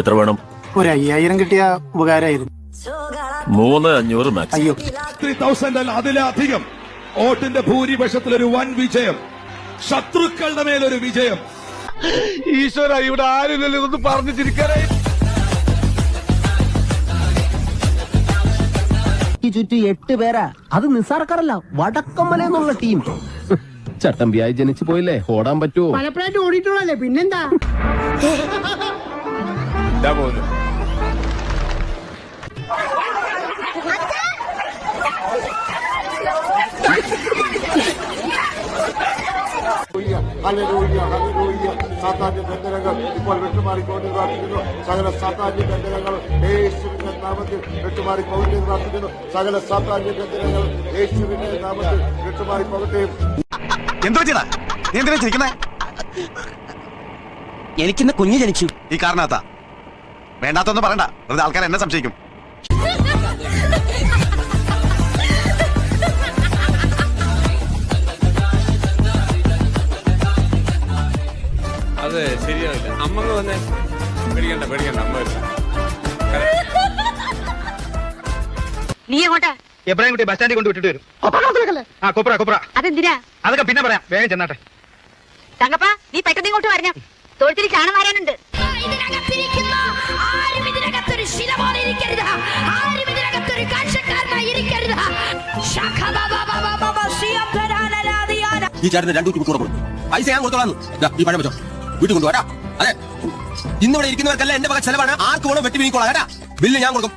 എത്ര വേണം? ഒരു അയ്യായിരം കിട്ടിയ ഉപകാരമായിരുന്നു. മൂന്ന് അഞ്ഞൂറ് മാക്സ് അയ്യോ. ത്രീ തൗസൻഡ് അല്ല അതിലധികം വോട്ടിന്റെ ഭൂരിപക്ഷത്തിൽ ഒരു വൻ വിജയം. ശത്രുക്കളുടെ മേലൊരു വിജയം. ഈശ്വര ഇവിടെ ആരുമില്ലല്ലോ ഇതൊന്നും പറഞ്ഞു ചിരിക്കാനായി ഈ എട്ട് പേരാ. അത് നിസ്സാർക്കാരല്ല വടക്കമ്മല എന്നുള്ള ടീം ചട്ടമ്പിയായി ജനിച്ചു പോയില്ലേ? ഓടാൻ പറ്റുമോ? പലപ്പോഴായിട്ട് ഓടിയിട്ടുള്ളല്ലേ പിന്നെന്താ? ഇതാ പോകുന്നു ഹല്ലേലൂയ, ഹല്ലേലൂയ. സാത്താന്റെ ബന്ധനങ്ങൾ ഇപ്പോൾ വിട്ടുമാറിക്കൊണ്ട് പ്രാർത്ഥിക്കുന്നു. സകല സാത്താന്യ ബന്ധനങ്ങൾ യേശുവിന്റെ നാമത്തിൽ പ്രാർത്ഥിക്കുന്നു. സകല സാത്താന്യ ബന്ധനങ്ങൾ യേശുവിന്റെ നാമത്തിൽ വിട്ടുമാറിപ്പോകട്ടെ എന്തോ ചെയ്താ നീ എന്തിനാ ചിരിക്കുന്നേ? എനിക്കിന്ന് കുഞ്ഞ് ജനിച്ചു. ഈ കാരണത്താ? വേണ്ടാത്തൊന്നും പറയണ്ട. വെറുതെ ആൾക്കാർ എന്നെ സംശയിക്കും. അതെ ശരിയാവില്ല. അമ്മങ്ങ് വന്നേ പേടിക്കണ്ട പേടിക്കണ്ട അമ്മ വരില്ല. നീ എങ്ങോട്ടാ? എബ്രാഹിം കുട്ടി ബസ് സ്റ്റാൻഡിൽ കൊണ്ട് വിട്ടിട്ട് വരും. ആ കൊപ്ര കൊപ്ര. അതെന്തിനാ? അതൊക്കെ പിന്നെ പറയാം. വേഗം ചെന്നാട്ടെ. തങ്കപ്പ നീ പെട്ടെന്ന് ഇങ്ങോട്ട് വരണം. തൊഴുത്തിൽ ചാണം മാറാനുണ്ട് ഈ ചേട്ടന് രണ്ടു കുട്ടി കൊടുക്കും പൈസ ഞാൻ കൊടുത്തോളാന്ന് ഈ പഴം വെച്ചോ. വീട്ടിൽ കൊണ്ടുപോരാ അതെ. ഇന്നിവിടെ ഇരിക്കുന്നവർക്കല്ല എന്റെ പക ചെലവാണ്. ആർക്ക് വേണം വെട്ടി വീണിക്കോളാം കേട്ടാ. ബില്ല് ഞാൻ കൊടുക്കും.